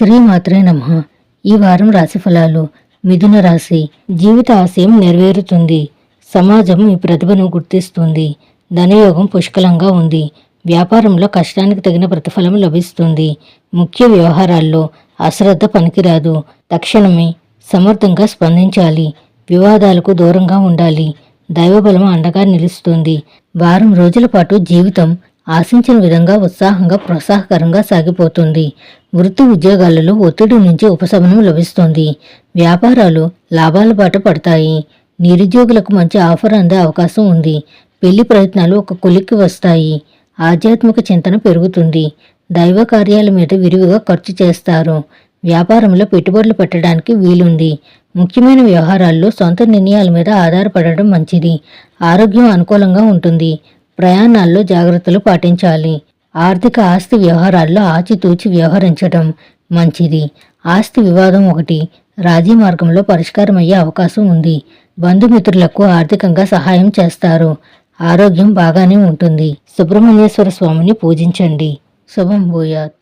శ్రీమాత్రే నమ. ఈ వారం రాశి ఫలాలు మిథున రాశి జీవిత ఆశయం నెరవేరుతుంది. సమాజం ఈ ప్రతిభను గుర్తిస్తుంది. ధనయోగం పుష్కలంగా ఉంది. వ్యాపారంలో కష్టానికి తగిన ప్రతిఫలం లభిస్తుంది. ముఖ్య వ్యవహారాల్లో అశ్రద్ధ పనికిరాదు. తక్షణమే సమర్థంగా స్పందించాలి. వివాదాలకు దూరంగా ఉండాలి. దైవబలం అండగా నిలుస్తుంది. వారం రోజుల పాటు జీవితం ఆశించిన విధంగా ఉత్సాహంగా ప్రోత్సాహకరంగా సాగిపోతుంది. వృత్తి ఉద్యోగాలలో ఒత్తిడి నుంచి ఉపశమనం లభిస్తుంది. వ్యాపారాలు లాభాల బాట పడతాయి. నిరుద్యోగులకు మంచి ఆఫర్ అందే అవకాశం ఉంది. పెళ్ళి ప్రయత్నాలు ఒక కొలిక్కి వస్తాయి. ఆధ్యాత్మిక చింతన పెరుగుతుంది. దైవ కార్యాల మీద విరివిగా ఖర్చు చేస్తారు. వ్యాపారంలో పెట్టుబడులు పెట్టడానికి వీలుంది. ముఖ్యమైన వ్యవహారాల్లో సొంత నిర్ణయాల మీద ఆధారపడడం మంచిది. ఆరోగ్యం అనుకూలంగా ఉంటుంది. ప్రయాణాల్లో జాగ్రత్తలు పాటించాలి. ఆర్థిక ఆస్తి వ్యవహారాల్లో ఆచితూచి వ్యవహరించడం మంచిది. ఆస్తి వివాదం ఒకటి. రాజీ మార్గంలో పరిష్కారం అయ్యే అవకాశం ఉంది. బంధుమిత్రులకు ఆర్థికంగా సహాయం చేస్తారు. ఆరోగ్యం బాగానే ఉంటుంది. సుబ్రహ్మణ్యేశ్వర స్వామిని పూజించండి. శుభం భూయాత్.